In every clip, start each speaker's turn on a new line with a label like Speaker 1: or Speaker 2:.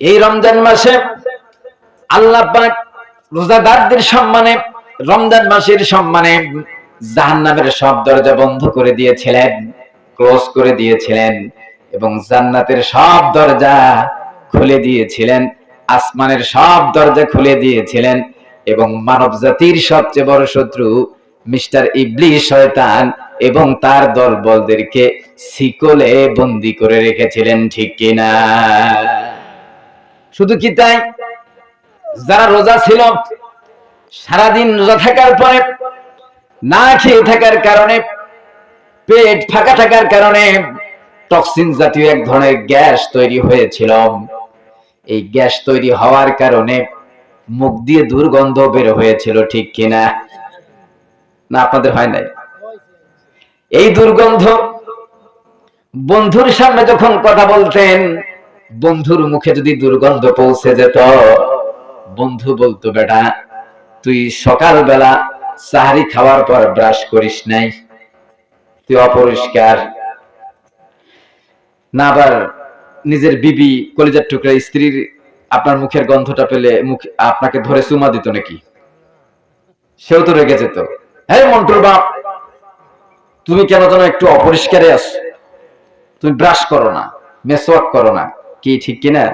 Speaker 1: এই রমজান মাসে আল্লাহ রোজাদারদের সম্মানে, রমজান মাসের সম্মানে জাহান্নামের সব দরজা বন্ধ করে দিয়েছিলেন, ক্লোজ করে দিয়েছিলেন এবং জান্নাতের সব দরজা খুলে দিয়েছিলেন, আসমানের সব দরজা খুলে দিয়েছিলেন এবং মানব জাতির সবচেয়ে বড় শত্রু মিস্টার ইবলিশ শয়তান এবং তার দলবলদেরকে শিকলে বন্দি করে রেখেছিলেন, ঠিক কিনা? শুধু কি তাই? যারা রোজা ছিল, সারাদিন রোজা থাকার পরে, না খেয়ে থাকার কারণে, পেট ফাঁকা থাকার কারণে টক্সিন জাতীয় এক ধরনের গ্যাস তৈরি হয়েছিল। এই গ্যাস তৈরি হওয়ার কারণে মুখ দিয়ে দুর্গন্ধ বের হয়েছিল, ঠিক কিনা? না, আপনাদের হয় নাই। এই দুর্গন্ধ বন্ধুর সামনে যখন কথা বলতেন বন্ধুর মুখে যদি দুর্গন্ধ পৌঁছে যেত, বন্ধু বলতো, বেটা, তুই সকালবেলা সাহারি খাওয়ার পর ব্রাশ করিস নাই, তুই অপরিষ্কার। না আবার নিজের বিবি কলিজার টুকরা স্ত্রীর আপনার মুখের গন্ধটা পেলে মুখ আপনাকে ধরে চুমা দিত নাকি? সেও তো রেগে যেত। হ্যাঁ মন্টুর বাপ, তুমি কেন যেন একটু অপরিষ্কারে আস তুমি ব্রাশ করো না, মেসওয়াক করো না। কি ঠিক কিনা?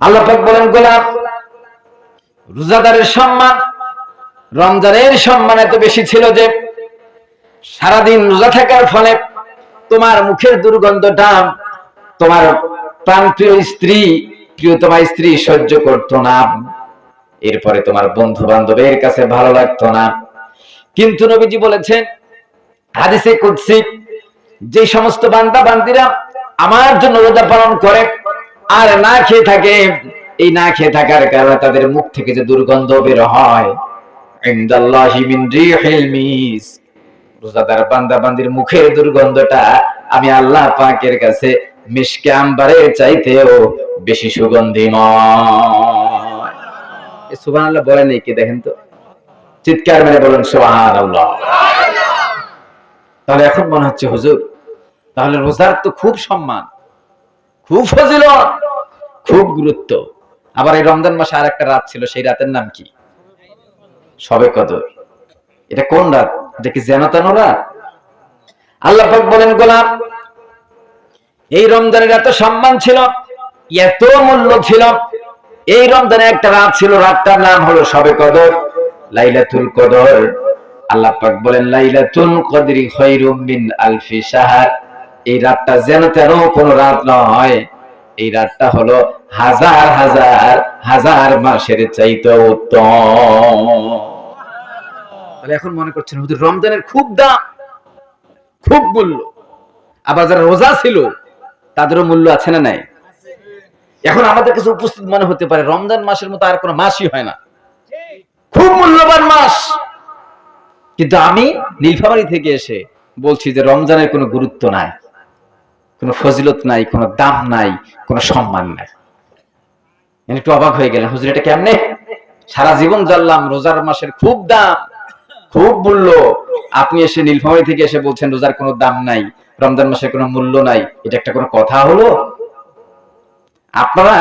Speaker 1: আল্লাহ বলেন গোলাপ রোজাদারের সম্মান, রমজানের সম্মান এত বেশি ছিল যে সারাদিন রোজা থাকার ফলে তোমার মুখের দুর্গন্ধটা তোমার প্রাণপ্রিয় স্ত্রী, প্রিয়তমা স্ত্রী সহ্য করতো না। এরপরে তোমার বন্ধু বান্ধবের কাছে ভালো লাগতো না। কিন্তু নবীজি বলেছেন, হাদিসে কুদসি, যে সমস্ত বান্দা বান্দিরা আমার জন্য রোজা পালন করে আর না খেয়ে থাকে, এই না খেয়ে থাকার কারণে তাদের মুখ থেকে যে দুর্গন্ধ বের হয়। রোজাদার বান্দা বান্দির মুখের দুর্গন্ধটা আমি আল্লাহ পাকের কাছে মিশকে আম্বারের চাইতেও বেশি সুগন্ধিময় এই সুবহানাল্লাহ বলেন কি দেখেন তো? চিৎকার মেরে বলেন, সুবহানাল্লাহ। তাহলে এখন মনে হচ্ছে হুজুর তাহলে রোজার তো খুব সম্মান, খুব ফজিলত, খুব গুরুত্ব। আবার এই রমজান মাসে আর একটা রাত ছিল, সেই রাতের নাম কি? সবে কদর। এটা কোন রাত? এটা কি জেনতানো রাত? আল্লাহ বলেন, গোলাম, এই রমজানের এত সম্মান ছিল, এত মূল্য ছিল, এই রমজানে একটা রাত ছিল, রাতটার নাম হলো সবে কদর, লাইলাতুল কদর। আল্লাহ পাক বলেন, লাইলাতুল কদরি খায়রুম মিন আলফি শাহর। এই রাতটা যেন তেন কোন রাত নয়। এই রাতটা হলো হাজার হাজার হাজার মাসের চাইতে উত্তম। এখন মনে করছেন হুজুর রমজানের খুব দাম, খুব মূল্য। আবার যারা রোজা ছিল, তাদেরও মূল্য আছে না নাই? এখন আমাদের কাছে উপস্থিত মনে হতে পারে রমজান মাসের মতো আর কোনো মাসই হয় না। খুব মূল্যবান মাস। কিন্তু আমি নীলফামারি থেকে এসে বলছি যে রমজানের কোনো গুরুত্ব নাই। কোনো ফজিলত নাই, কোনো দাম নাই, কোনো সম্মান নাই। একটু অবাক হয়ে গেলেন হুজুর, এটা কেমনে? সারা জীবন জানলাম রোজার মাসের খুব দাম, খুব মূল্য। আপনি এসে নীলফামারি থেকে এসে বলছেন, রোজার কোনো দাম নাই, রমজান মাসের কোনো মূল্য নাই, এটা একটা কোনো কথা হলো? আপনারা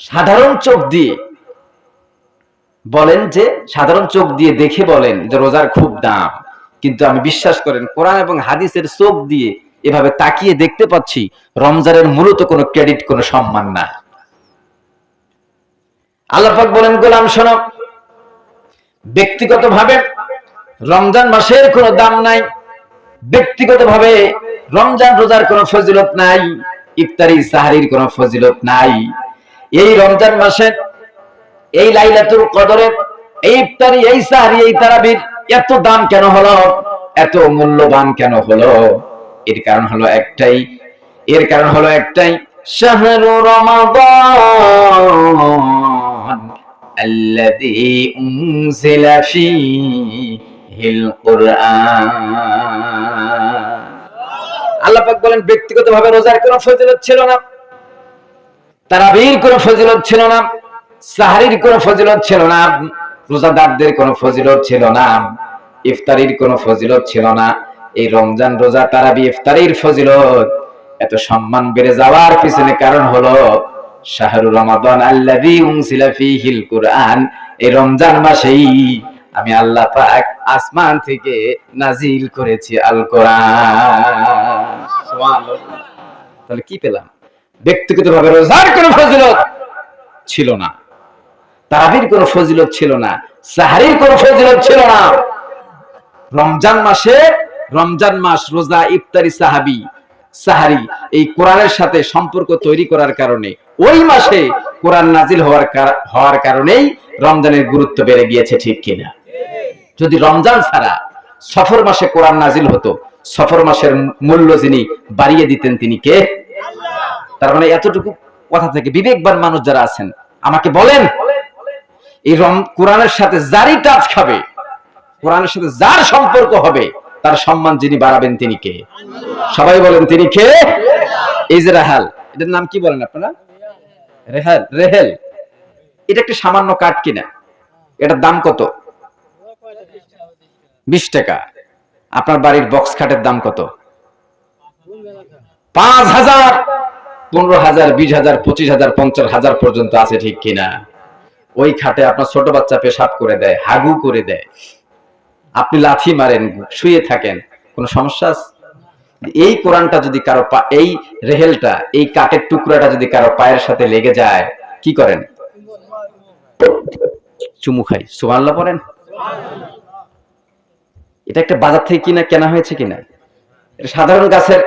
Speaker 1: সাধারণ চোখ দিয়ে বলেন যে, সাধারণ চোখ দিয়ে দেখে বলেন যে রোজার খুব দাম। কিন্তু আমি বিশ্বাস করেন, কোরআন এবং হাদিসের চোখ দিয়ে এভাবে তাকিয়ে দেখতে পাচ্ছি রমজানের মূলত কোনো ক্রেডিট, কোনো সম্মান না। আল্লাহাক বলেন, গোলাম, শোনো, ব্যক্তিগতভাবে রমজান মাসের কোনো দাম নাই, ব্যক্তিগতভাবে রমজান রোজার কোনো ফজিলত নাই, ইফতারি, সাহারির কোনো ফজিলত নাই। এই রমজান মাসে এই লাইলাতুল কদরের, এই ইফতারি, এই সাহারি, এই তারাবির এত দাম কেন হলো? এত মূল্যবান কেন হলো? এর কারণ হলো একটাই এর কারণ হলো একটাই শাহরু রমাদান الذي أنزل فيه القرآن আল্লাহ পাক বলেন ব্যক্তিগতভাবে রোজার কোনো ফজিলত ছিল না তারাবির কোনো ফজিলত ছিল না সাহারির কোনো ফজিলত ছিল না রোজাদারদের কোনো ফজিলত ছিল না ইফতারির কোনো ফজিলত ছিল না এই রমজান রোজা তারাবি ইফতারির ফজিলত। এত সম্মান বেড়ে যাওয়ার পিছনে কারণ হলো কুরআন। এই রমজান মাসেই আমি আল্লাহ পাক আসমান থেকে নাজিল করেছি আল কোরআন তাহলে কি পেলাম? ব্যক্তিগতভাবে রোজার কোনো ফজিলত ছিল না। তারাবির কোনো ফজিলত ছিল না। সাহারির কোনো ফজিলত ছিল না। রমজান মাসে রমজান মাস রোজা, ইফতারি, সাহাবি, সাহারি এই কোরআনের সাথে সম্পর্ক তৈরি করার কারণে, ওই মাসে কোরআন নাজিল হওয়ার হওয়ার কারণেই রমজানের গুরুত্ব বেড়ে গিয়েছে, ঠিক কিনা? যদি রমজান ছাড়া সফর মাসে কোরআন নাজিল হতো, সফর মাসের মূল্য যিনি বাড়িয়ে দিতেন তিনি কে? তার মানে এতটুকু কথা থেকে বিবেকবান মানুষ যারা আছেন, আমাকে বলেন, এই কোরআনের সাথে যারই টাচ খাবে কোরআনের সাথে যার সম্পর্ক হবে তার সম্মান যিনি বাড়াবেন তিনি কে? সবাই বলেন তিনি কে? এই যে রেহাল, এটার নাম কি বলেন আপনারা? রেহাল, রেহেল। এটা একটা সামান্য কাঠ কিনা? এটার দাম কত? বিশ টাকা। আপনার বাড়ির বক্স খাটের দাম কত? পাঁচ হাজার। পনেরো হাজার, বিশ হাজার, পঁচিশ হাজার, পঞ্চাশ হাজার পর্যন্ত আছে ঠিক কিনা? ওই খাটে আপনার ছোট বাচ্চা পেশাব করে দেয়, হাগু করে দেয়। আপনি লাথি মারেন, শুয়ে থাকেন, কোনো সমস্যা? এই কোরআনটা যদি কারও এই রেহেলটা, এই কাঠের টুকরাটা যদি কারও পায়ের সাথে লেগে যায়, কি করেন? চুমু খাই পড়েন এটা একটা বাজার থেকে কিনা, কেনা হয়েছে কিনা? সাধারণ গাছের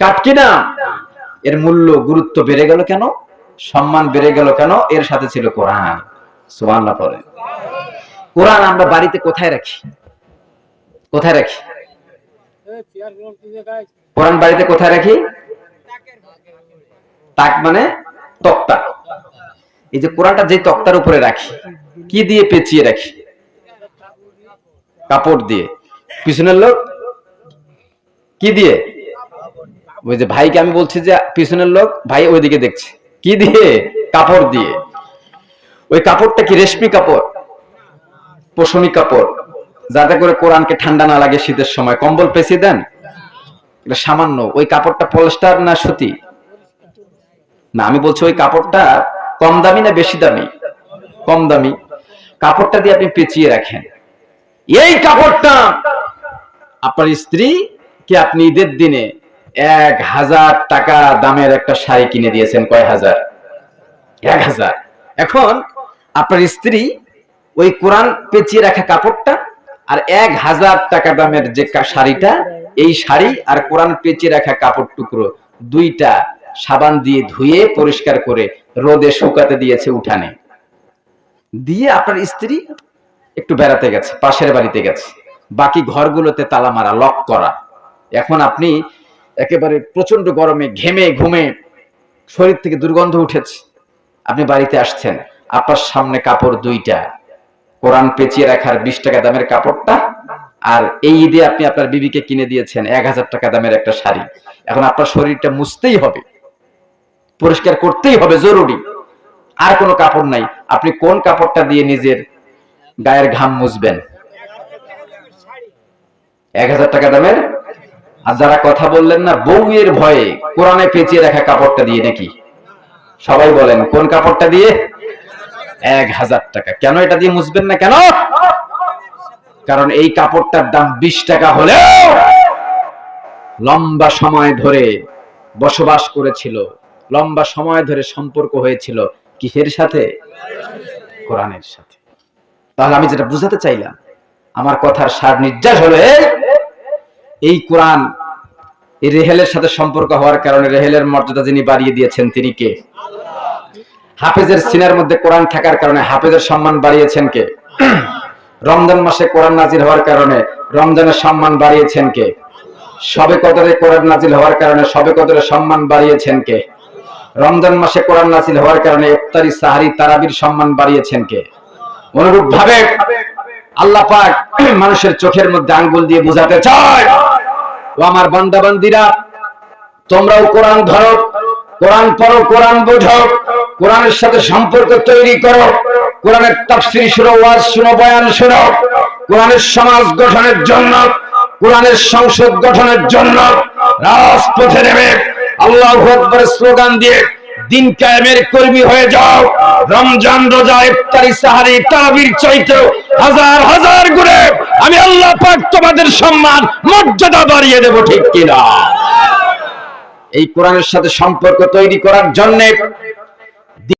Speaker 1: কাঠ কিনা? এর মূল্য, গুরুত্ব বেড়ে গেল কেন? সম্মান বেড়ে গেল কেন? এর সাথে ছিল কোরআন। সুবহানাল্লাহ পড়েন কোরআন আমরা বাড়িতে কোথায় রাখি? কোথায় রাখি? কোরআন বাড়িতে কোথায় রাখি? তাক মানে তক্তা। এই যে কোরআনটা যে তক্তার উপরে রাখি কি দিয়ে পেঁচিয়ে রাখি? কাপড় দিয়ে। পিছনের লোক কি দিয়ে? ওই যে ভাইকে আমি বলছি যে পিছনের লোক ভাই ওইদিকে দেখছে। কি দিয়ে? কাপড় দিয়ে। ওই কাপড়টা কি রেশমি কাপড়? পশমি কাপড়। যাতে করে কোরআনকে ঠান্ডা না লাগে শীতের সময়। কম্বল পেঁচিয়ে দেন। এটা সামান্য। ওই কাপড়টা পলিস্টার না সুতি? না, আমি বলছি ওই কাপড়টা কম দামি না বেশি দামি? কম দামি। কাপড়টা দিয়ে আপনি পেঁচিয়ে রাখেন। এই কাপড়টা আপনার স্ত্রী কে আপনি ঈদের দিনে এক হাজার টাকা দামের একটা শাড়ি কিনে দিয়েছেন। কয় হাজার? এক হাজার। এখন আপনার স্ত্রী ওই কোরআন পেঁচিয়ে রাখা কাপড়টা আর এক হাজার টাকা দামের যে শাড়িটা, এই শাড়ি আর কোরআন পেঁচিয়ে রাখা কাপড় টুকরো, দুইটা সাবান দিয়ে ধুয়ে পরিষ্কার করে রোদে শুকাতে দিয়েছে উঠানে। দিয়ে আপনার স্ত্রী একটু বেড়াতে গেছে, পাশের বাড়িতে গেছে। বাকি ঘরগুলোতে তালা মারা, লক করা। এখন আপনি একেবারে প্রচণ্ড গরমে, ঘেমে, ঘুমে শরীর থেকে দুর্গন্ধ উঠেছে। আপনি বাড়িতে আসছেন, আপনার সামনে কাপড় দুইটা কোরআন পেঁচিয়ে রাখার বিশ টাকা দামের কাপড়টা, আর এই ঈদে আপনি আপনার বিবিকে কিনে দিয়েছেন এক হাজার টাকা দামের একটা শাড়ি। এখন আপনার শরীরটা মুছতেই হবে, পরিষ্কার করতেই হবে, জরুরি। আর কোনো কাপড় নাই। আপনি কোন কাপড়টা দিয়ে নিজের গায়ের ঘাম মুছবেন? এক হাজার টাকা দামের? আর যারা কথা বললেন না, বউয়ের ভয়ে কোরআনে পেঁচিয়ে রাখা কাপড়টা দিয়ে নাকি? সবাই বলেন, কোন কাপড়টা দিয়ে? এক হাজার টাকা। কেন এটা দিয়ে মুছবেন না কেন? কারণ এই কাপড়টার দাম বিশ টাকা হলেও লম্বা সময় ধরে বসবাস করেছিল, লম্বা সময় ধরে সম্পর্ক হয়েছিল কিসের সাথে? কোরআনের সাথে। তাহলে আমি যেটা বুঝাতে চাইলাম, আমার কথার সার নির্যাস হলো এই কোরআন এই রেহেলের সাথে সম্পর্ক হওয়ার কারণে রেহেলের মর্যাদা যিনি বাড়িয়ে দিয়েছেন তিনি কে? হাফেজের সিনার মধ্যে কোরআন থাকার কারণে হাফেজের সম্মান বাড়িয়েছেন কে? রমজান মাসে কোরআন নাজিল হওয়ার কারণে রমজানের সম্মান বাড়িয়েছেন কে? সবে কদরে কোরআন নাজিল হওয়ার কারণে সবে কদরে সম্মান বাড়িয়েছেন কে? রমজান মাসে কোরআন নাজিল হওয়ার কারণে ইফতারি, সাহারি, তারাবির সম্মান বাড়িয়েছেন কে? অনুরূপ ভাবে আল্লাহ পাক মানুষের চোখের মধ্যে আঙ্গুল দিয়ে বুঝাতে চায়। ও আমার বান্দা বান্দিরা তোমরাও কোরআন ধরো, কোরআন পড়ো, কোরআন বোঝো। কোরআনের সাথে সম্পর্ক তৈরি করো। কোরআনের তাফসির শুনো, ওয়াজ শুনো, বয়ান শুনো। কোরআনের সমাজ গঠনের জন্য, কোরআনের সংসদ গঠনের জন্য রাজপথে নেমে আল্লাহ আকবরের স্লোগান দিয়ে দিন কায়েমের কর্মী হয়ে যাও। রমজান রোজা, ইফতারি, সাহারি, তারাবির চাইতে হাজার হাজার গুণে আমি আল্লাহ পাক তোমাদের সম্মান, মর্যাদা বাড়িয়ে দেব, ঠিক কিনা? এই কোরআনের সাথে সম্পর্ক তৈরি করার জন্য